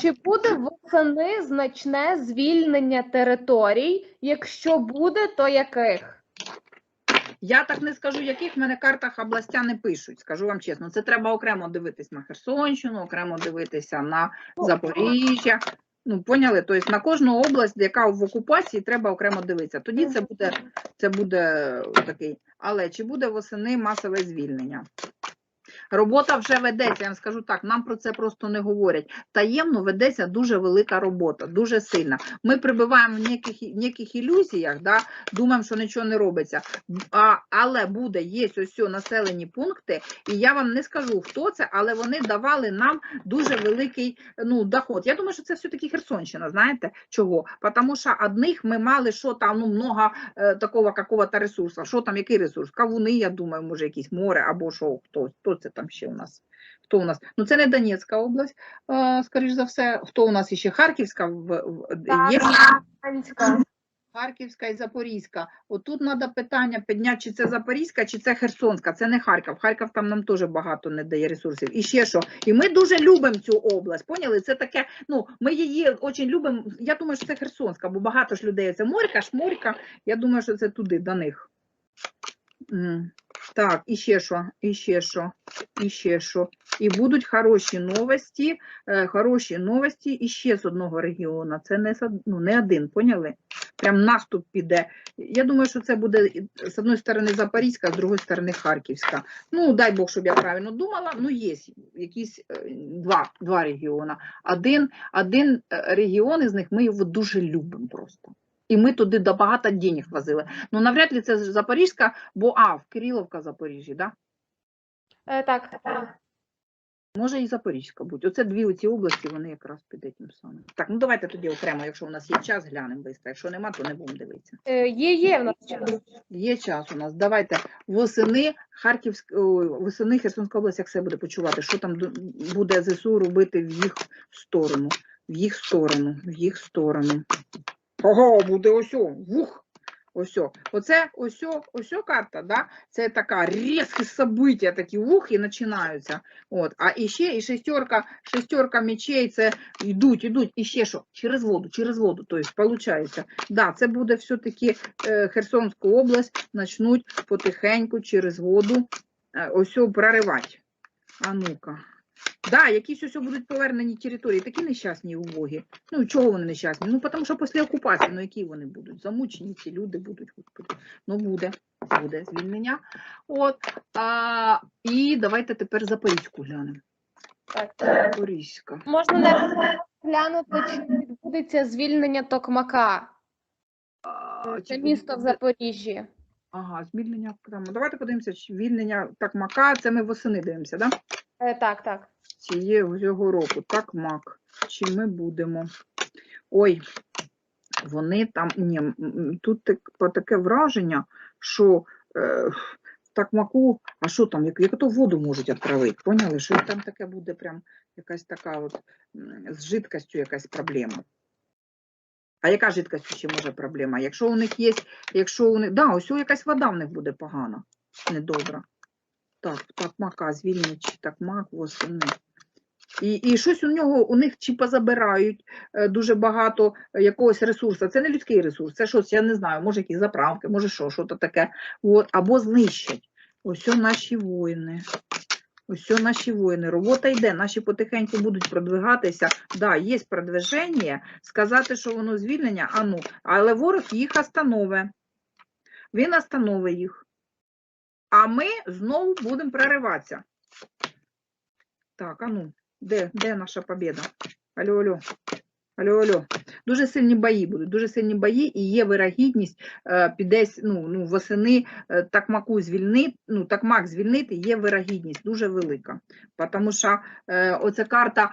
чи буде восени значне звільнення територій? Якщо буде, то яких? Я так не скажу, яких в мене картах областя не пишуть, скажу вам чесно. Це треба окремо дивитись на Херсонщину, окремо дивитися на Запоріжжя. Ну, поняли? Тобто на кожну область, яка в окупації, треба окремо дивитися. Тоді це буде, це буде такий. Але чи буде восени масове звільнення? Робота вже ведеться, я вам скажу так, нам про це просто не говорять. Таємно ведеться дуже велика робота, дуже сильна. Ми прибуваємо в ніяких, ніяких ілюзіях, да, думаємо, що нічого не робиться. А, але буде, є ось населені пункти, і я вам не скажу, хто це, але вони давали нам дуже великий ну, доход. Я думаю, що це все-таки Херсонщина, знаєте чого? Тому що одних ми мали, що там ну, много е, такого какого-то ресурсу. Що там, який ресурс? Кавуни, я думаю, може якісь море або що, хто, хто це там ще у нас? Хто у нас? Ну це не Донецька область, скоріш за все. Хто у нас ще? Харківська є? Луганська. Харківська і Запорізька. Отут треба питання підняти, чи це Запорізька, чи це Херсонська. Це не Харків. Харків там нам теж багато не дає ресурсів. І ще що. І ми дуже любимо цю область. Поняли? Це таке. Ну, ми її дуже любимо. Я думаю, що це Херсонська, бо багато ж людей. Це Морька, Шморька. Я думаю, що це туди, до них. Так, і ще що, і ще що, і ще що. І будуть хороші новості, е, хороші новості і ще з одного регіону. Це не, ну, не один, поняли? Прям наступ піде. Я думаю, що це буде з одної сторони Запорізька, з другої сторони Харківська. Ну, дай Бог, щоб я правильно думала. Ну, є якісь е, два, два регіони. Один, один е, регіон із них ми його дуже любимо просто. І ми туди до багато денег возили. Ну, навряд ли це Запорізька, бо а, в Кириловка Запоріжжя, да? Е, так. Може і Запорізька будь. Оце дві оці області, вони якраз під тим самим. Так, ну давайте тоді окремо, якщо у нас є час, глянемо швидко. Якщо нема, то не будемо дивитися. Е, Є, є в нас час. Є час у нас. Давайте восени Харківська, ой, восени Херсонська область, як себе буде почувати, що там буде ЗСУ робити в їх сторону, в їх сторону, в їх сторону. Ого, буде ось вух. Ось. Оце ось ось карта, да? це така різкі события, такі вух і починаються. От. А іще і шестерка, шестерка мечей, це йдуть, йдуть, і ще що? Через воду, через воду, тобто, виходить. Да, це буде все-таки е, Херсонську область почнуть потихеньку через воду е, ось проривати. А ну-ка. Да, якісь ось будуть повернені території, такі нещасні і убогі. Ну, чого вони нещасні? Ну, тому що після окупації, ну які вони будуть? Замучені ці люди будуть. Ну, буде, буде звільнення. От, а, і давайте тепер Запорізьку глянемо. Так. Запорізька. Можна не глянути, чи відбудеться звільнення Токмака. А, Це чи місто в Запоріжжі. Ага, звільнення. Давайте подивимося, звільнення Такмака, це ми восени дивимося, да? Е, Так, так. Цього року. Такмак. Чи ми будемо? Ой, вони там, ні, тут так, таке враження, що е, в Такмаку, а що там, як, як то воду можуть відправити, поняли? Що там таке буде прям якась така от з жидкістю якась проблема. А яка жидкость ще може проблема? Якщо у них є, якщо у них, да, ось якась вода в них буде погана, недобра. Так, такмака звільнять чи такмак восени. І, і щось у нього у них чи позабирають е, дуже багато е, якогось ресурсу. Це не людський ресурс, це щось, я не знаю, може якісь заправки, може що, що то таке. От, або знищать. Ось наші воїни. Ось наші воїни. Робота йде, наші потихеньку будуть продвигатися. Да, є продвиження, сказати, що воно звільнення, а ну, але ворог їх остановить. Він остановить їх. А ми знову будемо прориватися. Так, а ну, де, де наша побіда? Алло, алло. Алло, алло. Дуже сильні бої будуть, дуже сильні бої, і є вирогідність е, підесь, ну, ну, восени е, такмаку звільнити, ну, такмак звільнити, є вирогідність дуже велика. Тому що е, оця карта,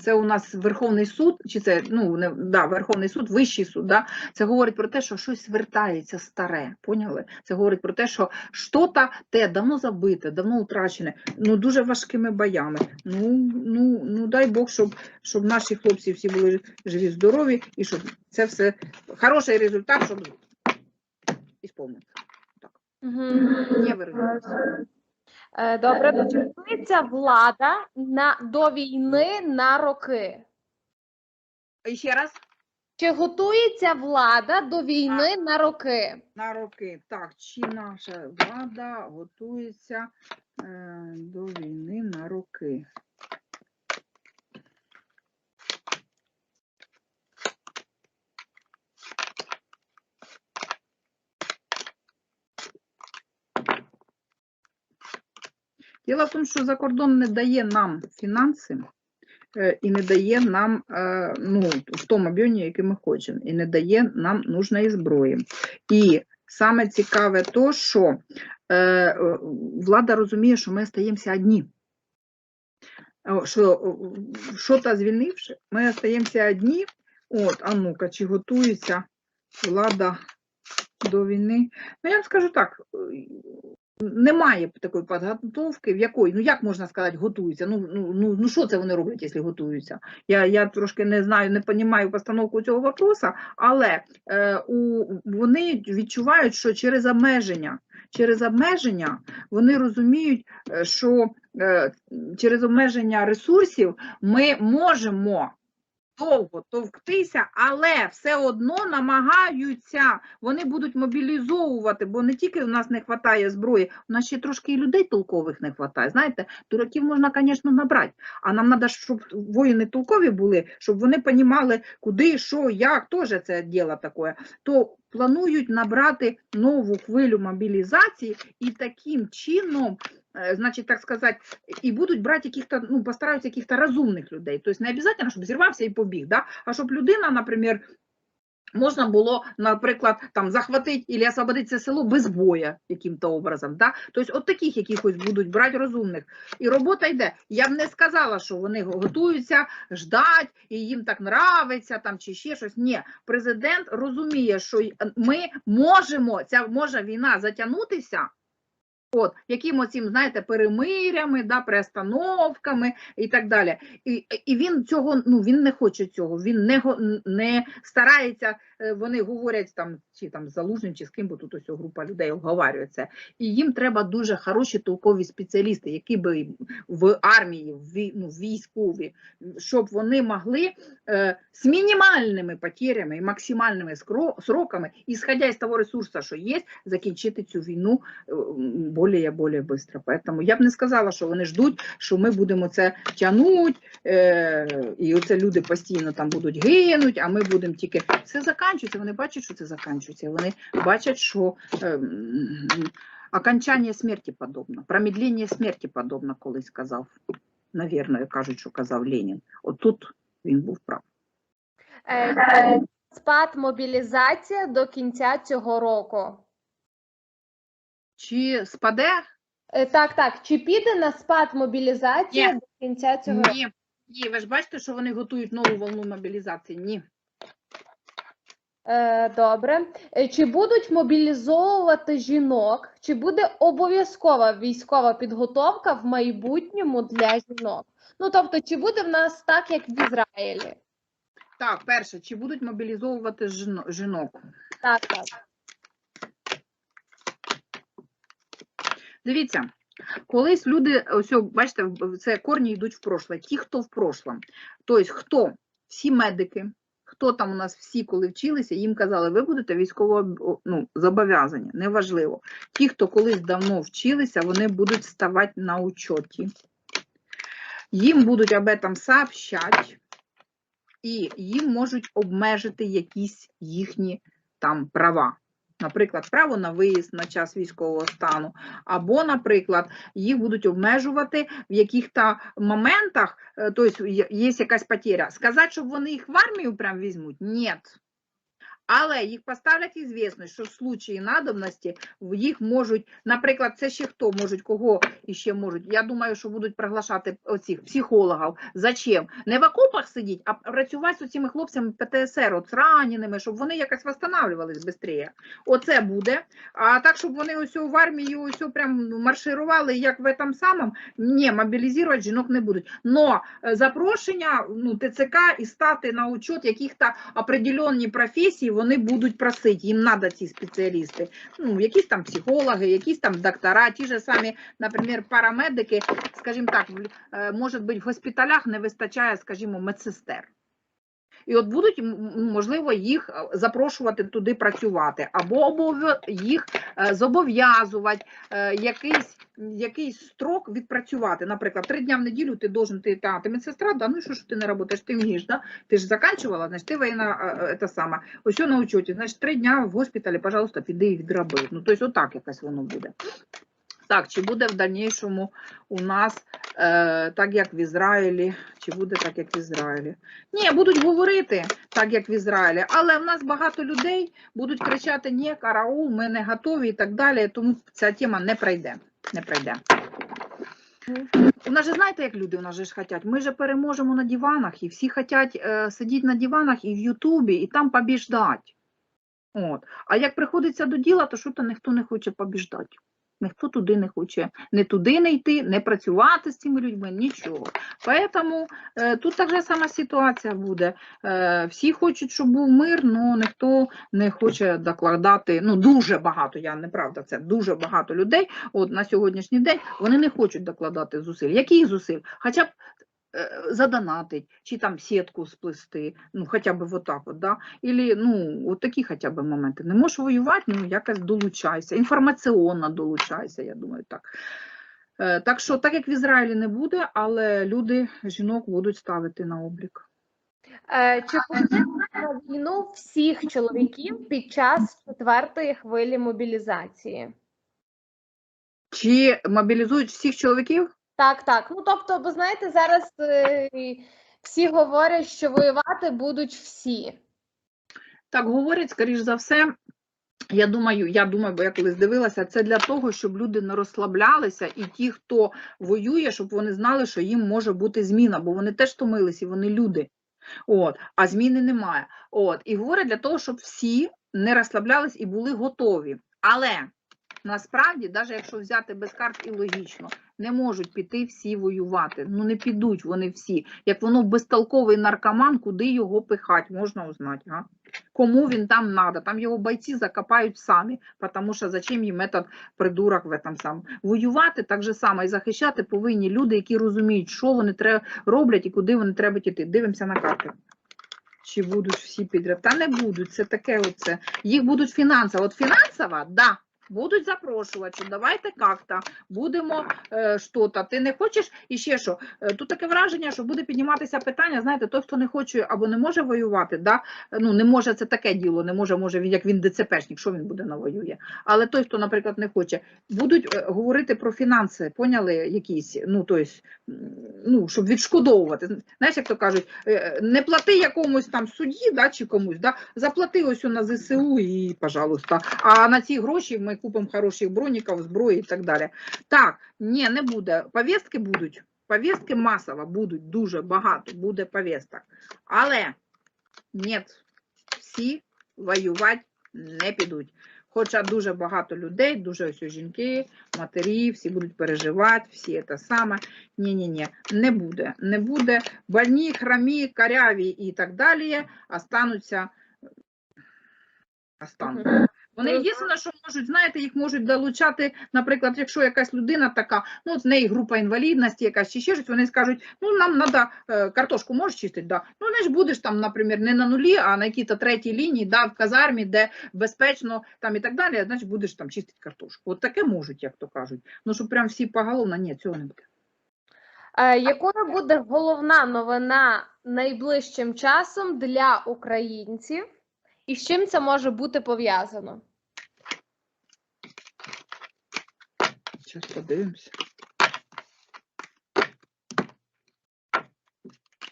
це у нас Верховний суд, чи це, ну, не, да, Верховний суд, Вищий суд, да, це говорить про те, що щось вертається старе, поняли? Це говорить про те, що що-то те давно забите, давно втрачене, ну, дуже важкими боями. Ну, ну, ну дай Бог, щоб, щоб наші хлопці всі були живі, здорові, і щоб це все хороший результат, щоб ісповнити. Угу. Не вирішилося. Е, Добре, готується влада на, до війни на роки? І ще раз Чи готується влада до війни на роки? на роки. Так, чи наша влада готується е, до війни на роки? Діло в тому, що за кордон не дає нам фінанси е, і не дає нам е, ну, в тому об'ємі, який ми хочемо, і не дає нам нужної зброї. І саме цікаве то, що е, влада розуміє, що ми стаємося одні. Що, що та звільнивши, ми стаємося одні. От, а ну-ка, чи готується влада до війни? Ну, я вам скажу так, немає такої підготовки, в якої, ну як можна сказати, готуються. Ну, ну, ну, ну що це вони роблять, якщо готуються? Я, я трошки не знаю, не розумію постановку цього вопроса, але е, у, вони відчувають, що через обмеження, через обмеження вони розуміють, е, що е, через обмеження ресурсів ми можемо довго товктися, але все одно намагаються, вони будуть мобілізовувати, бо не тільки в нас не вистачає зброї, у нас ще трошки і людей толкових не вистачає. Знаєте, дураків можна, звісно, набрати, а нам треба, щоб воїни толкові були, щоб вони розуміли, куди, що, як, теж це діло таке. То планують набрати нову хвилю мобілізації і таким чином, е, значить, так сказати, і будуть брати яких-то, ну, постараються яких-то розумних людей. Тобто не обов'язково, щоб зірвався і побіг, да? а щоб людина, наприклад, Можна було, наприклад, там захватити або освободити це село без боя яким-то образом. Да? Тобто, от таких якихось будуть брати розумних. І робота йде. Я б не сказала, що вони готуються, ждать, і їм так нравиться, там чи ще щось. Ні, президент розуміє, що ми можемо, ця може війна затягнутися. От, яким оцім, знаєте, перемирями, да, приостановками і так далі. І, і він цього, ну він не хоче цього, він не, не старається, вони говорять там, чи там з залужним, чи з ким, бо тут ось група людей обговорюється. І їм треба дуже хороші толкові спеціалісти, які би в армії, в ну, військові, щоб вони могли е, з мінімальними потерями і максимальними сроками, ісходя з того ресурсу, що є, закінчити цю війну е, м, более более быстро. Я б не сказала, що вони ждуть, що ми будемо це тягнути, е, і оце люди постійно там будуть гинуть, а ми будемо тільки все закінчується. Вони бачать, що це закінчується. Вони бачать, що е, окончання смерті подобно, промедлення смерті подобно, колись сказав. Навірно, кажуть, що казав Ленін. От тут він був прав. Е, Спад мобілізація до кінця цього року. Чи спаде? Е, Так, так. Чи піде на спад мобілізація Ні. до кінця цього року? Ні. Ні, ви ж бачите, що вони готують нову волну мобілізації? Ні. Е, Добре. Е, Чи будуть мобілізовувати жінок? Чи буде обов'язкова військова підготовка в майбутньому для жінок? Ну тобто, чи буде в нас так, як в Ізраїлі? Так, перше, чи будуть мобілізовувати жінок? Так, так. Дивіться, колись люди, ось, бачите, це корні йдуть в прошле. Ті, хто в прошлом. Тобто, хто? Всі медики, хто там у нас всі, коли вчилися, їм казали, ви будете військово ну, зобов'язані, неважливо. Ті, хто колись давно вчилися, вони будуть ставати на учоті. Їм будуть об этом сообщати, і їм можуть обмежити якісь їхні там права. Наприклад, право на виїзд на час військового стану, або, наприклад, їх будуть обмежувати в яких-то моментах, тобто є якась потеря. Сказати, щоб вони їх в армію прям візьмуть? Ні. Але їх поставлять ізвісно, що в случаї надобності їх можуть, наприклад, це ще хто можуть, кого іще можуть. Я думаю, що будуть приглашати оцих психологів. Зачем? Не в окопах сидіть, а працювати з цими хлопцями ПТСР, от з раненими, щоб вони якось восстанавливались швидше. Оце буде. А так, щоб вони ось в армії ось прям марширували, як в этом самому, ні, мобілізувати жінок не будуть. Но е, запрошення ну, ТЦК і стати на учет яких-то определенні професії, вони будуть просити, їм треба ці спеціалісти. Ну, якісь там психологи, якісь там доктора, ті ж самі, наприклад, парамедики, скажімо так, е, може бути, в госпіталях не вистачає, скажімо, медсестер. І от будуть, можливо, їх е, запрошувати туди працювати, або їх е, зобов'язувати е, якийсь, якийсь строк відпрацювати. Наприклад, три дня в неділю ти должен, ти, та, ти медсестра, да, ну що ж ти не працюєш, ти вмієш, да? ти ж заканчувала, значить ти воєнна, е, саме. Ось на учеті, значить три дня в госпіталі, пожалуйста, піди і відроби. Ну, тобто отак якось воно буде. Так, чи буде в дальнішому у нас е, так, як в Ізраїлі, чи буде так, як в Ізраїлі? Ні, будуть говорити так, як в Ізраїлі, але в нас багато людей будуть кричати: ні, караул, ми не готові і так далі, тому ця тема не пройде. Не пройде. У нас же знаєте, як люди у нас же ж хотять? Ми же переможемо на диванах, і всі хочуть е, сидіти на диванах і в Ютубі, і там побіждати. От. А як приходиться до діла, то що то ніхто не хоче побіждати. Ніхто туди не хоче не туди не йти, не працювати з цими людьми, нічого. Тому е, тут так же сама ситуація буде. Е, всі хочуть, щоб був мир, але ніхто не хоче докладати. Ну, дуже багато, я неправда, це дуже багато людей. От на сьогоднішній день вони не хочуть докладати зусиль. Яких зусиль? Хоча б задонатить, чи там сітку сплести, ну хоча б вот так от, да? Ілі, ну, от такі хоча б моменти. Не можеш воювати, ну якось долучайся, інформаційно долучайся, я думаю, так. Е, Так що, так як в Ізраїлі не буде, але люди жінок будуть ставити на облік. Е, Чи пустять на війну всіх чоловіків під час четвертої хвилі мобілізації? Чи мобілізують всіх чоловіків? Так, так. Ну тобто, бо знаєте, зараз е, всі говорять, що воювати будуть всі. Так говорять, скоріш за все. Я думаю, я думаю, бо я колись дивилася, це для того, щоб люди не розслаблялися, і ті, хто воює, щоб вони знали, що їм може бути зміна, бо вони теж втомилися, і вони люди. От, а зміни немає. От, і говорять для того, щоб всі не розслаблялись і були готові. Але насправді, навіть якщо взяти без карт і логічно, не можуть піти всі воювати. Ну не підуть вони всі. Як воно безтолковий наркоман, куди його пихать, можна узнати. А? Кому він там надо? Там його бойці закопають самі, тому що зачем їм этот придурок в этом самому. Воювати так же само і захищати повинні люди, які розуміють, що вони роблять і куди вони треба йти. Дивимося на карти. Чи будуть всі підряд? Та не будуть, це таке оце. Їх будуть фінансово. От фінансово, да, будуть запрошувати, давайте як-то, будемо е, що-то. Ти не хочеш і ще що? Е, Тут таке враження, що буде підніматися питання, знаєте, той, хто не хоче або не може воювати, да? ну не може, це таке діло, не може, може він, як він ДЦПшник, що він буде навоює. Але той, хто, наприклад, не хоче, будуть е, говорити про фінанси, поняли якісь, ну, то есть, м, ну, щоб відшкодовувати. Знаєш, як то кажуть, е, не плати якомусь там судді, да, чи комусь, да, заплати ось на ЗСУ і, пожалуйста, а на ці гроші ми купимо хороших броніків, зброї і так далі. Так, ні, не буде. Повістки будуть. Повістки масово будуть, дуже багато буде повісток. Але ні, всі воювати не підуть. Хоча дуже багато людей, дуже ось жінки, матері, всі будуть переживати, всі це саме. Ні-ні-ні, не буде. Не буде. Больні, храмі, каряві і так далі остануться. остануться. Вони єдине, що можуть, знаєте, їх можуть долучати, наприклад, якщо якась людина така, ну, в неї група інвалідності якась чи ще щось, вони скажуть, ну, нам треба картошку можеш чистити, да. Ну, не ж будеш там, наприклад, не на нулі, а на якій-то третій лінії, да, в казармі, де безпечно там і так далі, значить будеш там чистити картошку. От таке можуть, як то кажуть. Ну, щоб прям всі поголовно, ні, цього не буде. Е, Якою буде головна новина найближчим часом для українців, і з чим це може бути пов'язано? Зараз подивимося.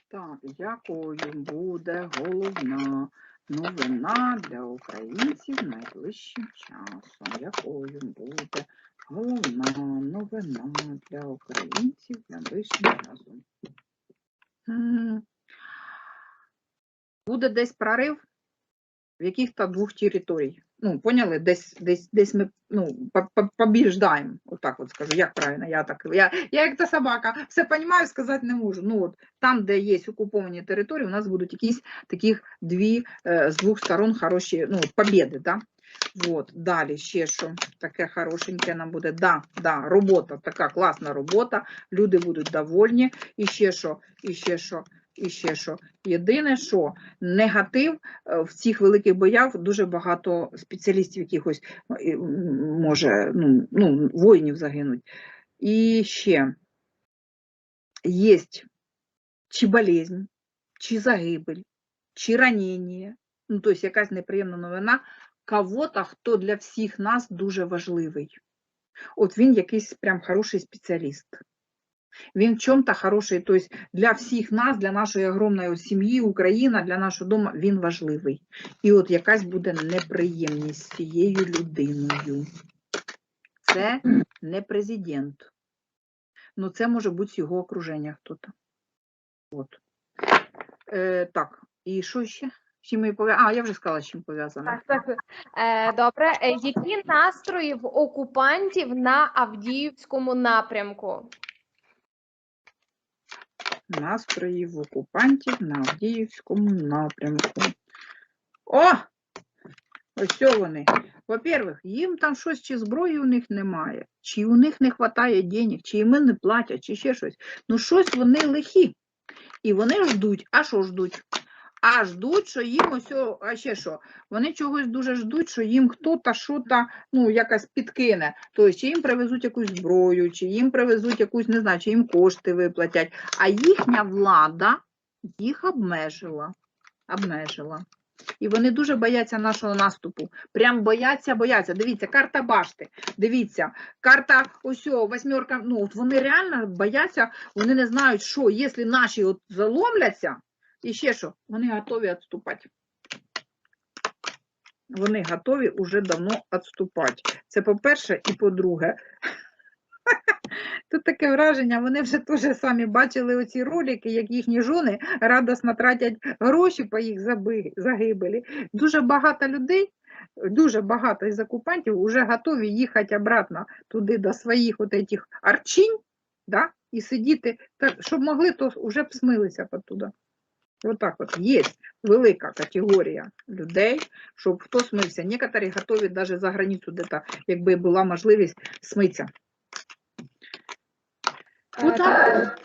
Так, якою буде головна новина для українців найближчим часом? Якою буде головна новина для українців найближчим часом? Буде десь прорив в яких-то двох територій. Ну, поняли, десь, десь, десь ми ну, по- по- побіждаємо, отак от скажу, як правильно, я так, я, я як та собака, все розумію, сказати не можу. Ну, от, там, де є окуповані території, у нас будуть якісь таких дві, е, з двох сторон хороші, ну, побіди, да? Вот, далі ще що таке хорошеньке нам буде. Да, да, робота, така класна робота, люди будуть довольні. І ще що, і ще що, і ще що. Єдине, що негатив е, в цих великих боях дуже багато спеціалістів якихось може, ну, ну, воїнів загинуть. І ще є чи болезнь, чи загибель, чи ранення, ну, тобто якась неприємна новина кого-то, хто для всіх нас дуже важливий. От він якийсь прям хороший спеціаліст. Він в чому-то хороший, тобто для всіх нас, для нашої огромної сім'ї, Україна, для нашого дому, він важливий. І от якась буде неприємність з цією людиною. Це не президент. Ну, це може бути з його окруження хтось. От. Е, так, і що ще? А, я вже сказала, з чим пов'язано. Так, так. Е, добре. Е, які настрої в окупантів на Авдіївському напрямку? Настрої в окупантів на Авдіївському напрямку. О! Ось що вони. Во-первых, їм там щось, чи зброї у них немає, чи у них не вистачає денег, чи їм не платять, чи ще щось. Ну, щось вони лихі. І вони ждуть. А що ждуть? А ждуть, що їм ось, а ще що? Вони чогось дуже ждуть, що їм хто-то що-то, ну, якось підкине. Тобто, чи їм привезуть якусь зброю, чи їм привезуть якусь, не знаю, чи їм кошти виплатять. А їхня влада їх обмежила. Обмежила. І вони дуже бояться нашого наступу. Прям бояться, бояться. Дивіться, карта башти. Дивіться, карта ось восьмерка. Ну, от вони реально бояться, вони не знають, що, якщо наші от заломляться, і ще що, вони готові відступати. Вони готові вже давно відступати. Це по-перше, і по-друге. Тут таке враження, вони вже теж самі бачили оці ролики, як їхні жони радосно тратять гроші по їх загибелі. Дуже багато людей, дуже багато із окупантів вже готові їхати обратно туди до своїх от этих арчинь, да, і сидіти, так, щоб могли, то вже б смилися оттуда. Отак от є велика категорія людей, щоб хто смився. Некоторі готові навіть за границю, де якби була можливість смитися. Отак.